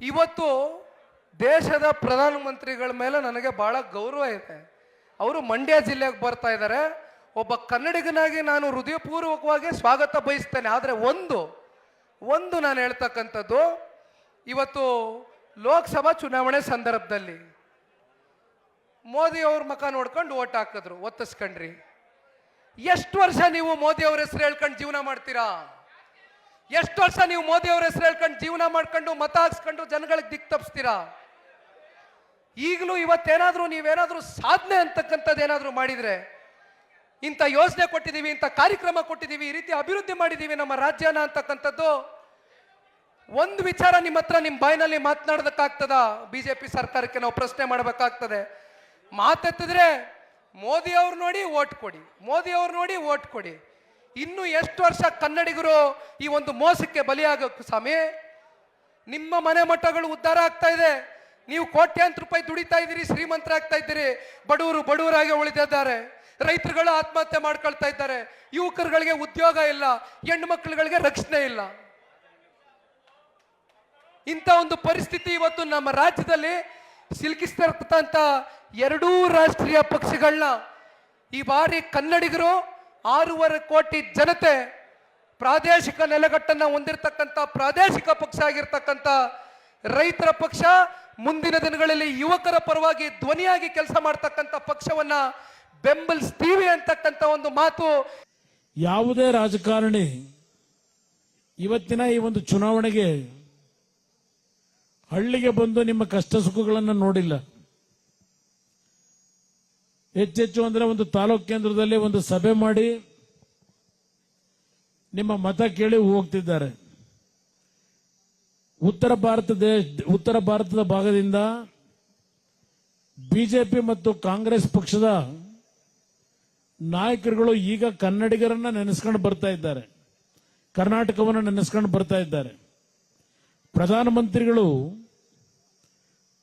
ಇವತ್ತು ದೇಶದ ಪ್ರಧಾನಮಂತ್ರಿಗಳ ಮೇಲೆ ನನಗೆ ಬಹಳ ಗೌರವ ಇದೆ. ಅವರು ಮಂಡ್ಯ ಜಿಲ್ಲೆಗೆ ಬರ್ತಾ ಇದ್ದಾರೆ. ಒಬ್ಬ ಕನ್ನಡಿಗನಾಗಿ ನಾನು ಹೃದಯಪೂರ್ವಕವಾಗಿ ಸ್ವಾಗತ ಬಯಸ್ತೇನೆ. ಆದರೆ ಒಂದು ಒಂದು ನಾನು ಹೇಳ್ತಕ್ಕಂಥದ್ದು, ಇವತ್ತು ಲೋಕಸಭಾ ಚುನಾವಣೆ ಸಂದರ್ಭದಲ್ಲಿ ಮೋದಿ ಅವ್ರ ಮುಖ ನೋಡ್ಕೊಂಡು ಓಟ್ ಹಾಕಿದ್ರು. ಒತ್ತಿಸ್ಕೊಂಡ್ರಿ. ಎಷ್ಟು ವರ್ಷ ನೀವು ಮೋದಿ ಅವ್ರ ಹೆಸರು ಹೇಳ್ಕೊಂಡು ಜೀವನ ಮಾಡ್ತೀರಾ? ಎಷ್ಟು ವರ್ಷ ನೀವು ಮೋದಿ ಅವ್ರ ಹೆಸರು ಹೇಳ್ಕೊಂಡು ಜೀವನ ಮಾಡ್ಕೊಂಡು ಮತ ಹಾಕ್ಸ್ಕೊಂಡು ಜನಗಳಿಗೆ ದಿಕ್ ತಪ್ಪಿಸ್ತೀರಾ ಈಗಲೂ ಇವತ್ತೇನಾದರೂ ನೀವೇನಾದರೂ ಸಾಧನೆ ಅಂತಕ್ಕಂಥದ್ದು ಏನಾದರೂ ಮಾಡಿದ್ರೆ, ಇಂಥ ಯೋಜನೆ ಕೊಟ್ಟಿದ್ದೀವಿ, ಇಂಥ ಕಾರ್ಯಕ್ರಮ ಕೊಟ್ಟಿದ್ದೀವಿ, ಈ ರೀತಿ ಅಭಿವೃದ್ಧಿ ಮಾಡಿದ್ದೀವಿ ನಮ್ಮ ರಾಜ್ಯನ ಅಂತಕ್ಕಂಥದ್ದು, ಒಂದು ವಿಚಾರ ನಿಮ್ಮ ಹತ್ರ ನಿಮ್ಮ ಬಾಯಿನಲ್ಲಿ ಮಾತನಾಡೋದಕ್ಕಾಗ್ತದ? ಪಿ ಸರ್ಕಾರಕ್ಕೆ ನಾವು ಪ್ರಶ್ನೆ ಮಾಡಬೇಕಾಗ್ತದೆ. ಮಾತೆತ್ತಿದ್ರೆ ಮೋದಿ ಅವ್ರು ನೋಡಿ ಓಟ್ ಕೊಡಿ, ಮೋದಿ ಅವ್ರು ನೋಡಿ ಓಟ್ ಕೊಡಿ. ಇನ್ನು ಎಷ್ಟು ವರ್ಷ ಕನ್ನಡಿಗರು ಈ ಒಂದು ಮೋಸಕ್ಕೆ ಬಲಿಯಾಗಕ್ಕೆ ಸ್ವಾಮಿ? ನಿಮ್ಮ ಮನೆ ಮಠಗಳು ಉದ್ಧಾರ ಆಗ್ತಾ ಇದೆ. ನೀವು ಕೋಟ್ಯಾಂತರ ರೂಪಾಯಿ ದುಡಿತಾ ಇದ್ದೀರಿ, ಶ್ರೀಮಂತರಾಗ್ತಾ ಇದ್ದೀರಿ. ಬಡವರು ಬಡವರಾಗಿ ಉಳಿದಿದ್ದಾರೆ ರೈತರುಗಳು ಆತ್ಮಹತ್ಯೆ ಮಾಡ್ಕೊಳ್ತಾ ಇದ್ದಾರೆ. ಯುವಕರುಗಳಿಗೆ ಉದ್ಯೋಗ ಇಲ್ಲ. ಹೆಣ್ಣು ಮಕ್ಕಳುಗಳಿಗೆ ರಕ್ಷಣೆ ಇಲ್ಲ. ಇಂಥ ಒಂದು ಪರಿಸ್ಥಿತಿ ಇವತ್ತು ನಮ್ಮ ರಾಜ್ಯದಲ್ಲಿ ಸಿಲುಕಿಸ್ತಿರ್ತಕ್ಕಂಥ ಎರಡೂ ರಾಷ್ಟ್ರೀಯ ಪಕ್ಷಗಳನ್ನ ಈ ಬಾರಿ ಕನ್ನಡಿಗರು ಆರೂವರೆ ಕೋಟಿ ಜನತೆ ಪ್ರಾದೇಶಿಕ ನೆಲೆಗಟ್ಟನ್ನು ಹೊಂದಿರತಕ್ಕಂಥ ಪ್ರಾದೇಶಿಕ ಪಕ್ಷ ಆಗಿರ್ತಕ್ಕಂಥ ರೈತರ ಪಕ್ಷ ಮುಂದಿನ ದಿನಗಳಲ್ಲಿ ಯುವಕರ ಪರವಾಗಿ ಧ್ವನಿಯಾಗಿ ಕೆಲಸ ಮಾಡ್ತಕ್ಕಂಥ ಪಕ್ಷವನ್ನ ಬೆಂಬಲಿಸ್ತೀವಿ ಅಂತಕ್ಕಂಥ ಒಂದು ಮಾತು. ಯಾವುದೇ ರಾಜಕಾರಣಿ ಇವತ್ತಿನ ಈ ಒಂದು ಚುನಾವಣೆಗೆ ಹಳ್ಳಿಗೆ ಬಂದು ನಿಮ್ಮ ಕಷ್ಟ ಸುಖಗಳನ್ನು ನೋಡಿಲ್ಲ. ಹೆಚ್ಚೆಚ್ಚು ಅಂದ್ರೆ ಒಂದು ತಾಲೂಕ್ ಕೇಂದ್ರದಲ್ಲಿ ಒಂದು ಸಭೆ ಮಾಡಿ ನಿಮ್ಮ ಮತ ಕೇಳಿ ಹೋಗ್ತಿದ್ದಾರೆ. ಉತ್ತರ ಭಾರತ ದೇಶ, ಉತ್ತರ ಭಾರತದ ಭಾಗದಿಂದ ಬಿಜೆಪಿ ಮತ್ತು ಕಾಂಗ್ರೆಸ್ ಪಕ್ಷದ ನಾಯಕರುಗಳು ಈಗ ಕನ್ನಡಿಗರನ್ನ ನೆನೆಸ್ಕೊಂಡು ಬರ್ತಾ ಇದ್ದಾರೆ. ಕರ್ನಾಟಕವನ್ನು ನೆನೆಸ್ಕೊಂಡು ಬರ್ತಾ ಇದ್ದಾರೆ. ಪ್ರಧಾನಮಂತ್ರಿಗಳು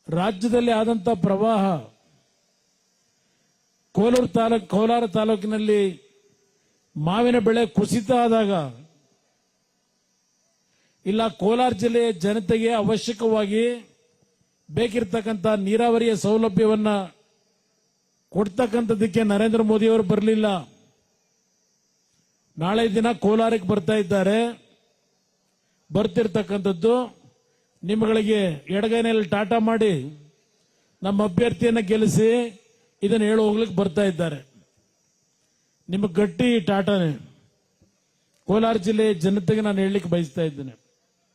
ರಾಜ್ಯದಲ್ಲಿ ಆದಂತ ಪ್ರವಾಹ ಕೋಲಾರ ತಾಲೂಕ್ ಕೋಲಾರ ತಾಲೂಕಿನಲ್ಲಿ ಮಾವಿನ ಬೆಳೆ ಕುಸಿತ ಆದಾಗ ಇಲ್ಲ, ಕೋಲಾರ ಜಿಲ್ಲೆಯ ಜನತೆಗೆ ಅವಶ್ಯಕವಾಗಿ ಬೇಕಿರ್ತಕ್ಕಂಥ ನೀರಾವರಿಯ ಸೌಲಭ್ಯವನ್ನ ಕೊಡ್ತಕ್ಕಂಥದ್ದಕ್ಕೆ ನರೇಂದ್ರ ಮೋದಿ ಅವರು ಬರಲಿಲ್ಲ. ನಾಳೆ ದಿನ ಕೋಲಾರಕ್ಕೆ ಬರ್ತಾ ಇದ್ದಾರೆ. ಬರ್ತಿರ್ತಕ್ಕಂಥದ್ದು ನಿಮ್ಮಗಳಿಗೆ ಎಡಗೈನಲ್ಲಿ ಟಾಟಾ ಮಾಡಿ ನಮ್ಮ ಅಭ್ಯರ್ಥಿಯನ್ನು ಗೆಲ್ಲಿಸಿ ಇದನ್ನು ಹೇಳಿ ಹೋಗ್ಲಿಕ್ಕೆ ಬರ್ತಾ ಇದ್ದಾರೆ. ನಿಮ್ಮ ಗಟ್ಟಿ ಟಾಟಾನೆ. ಕೋಲಾರ ಜಿಲ್ಲೆಯ ಜನತೆಗೆ ನಾನು ಹೇಳಲಿಕ್ಕೆ ಬಯಸ್ತಾ ಇದ್ದೇನೆ.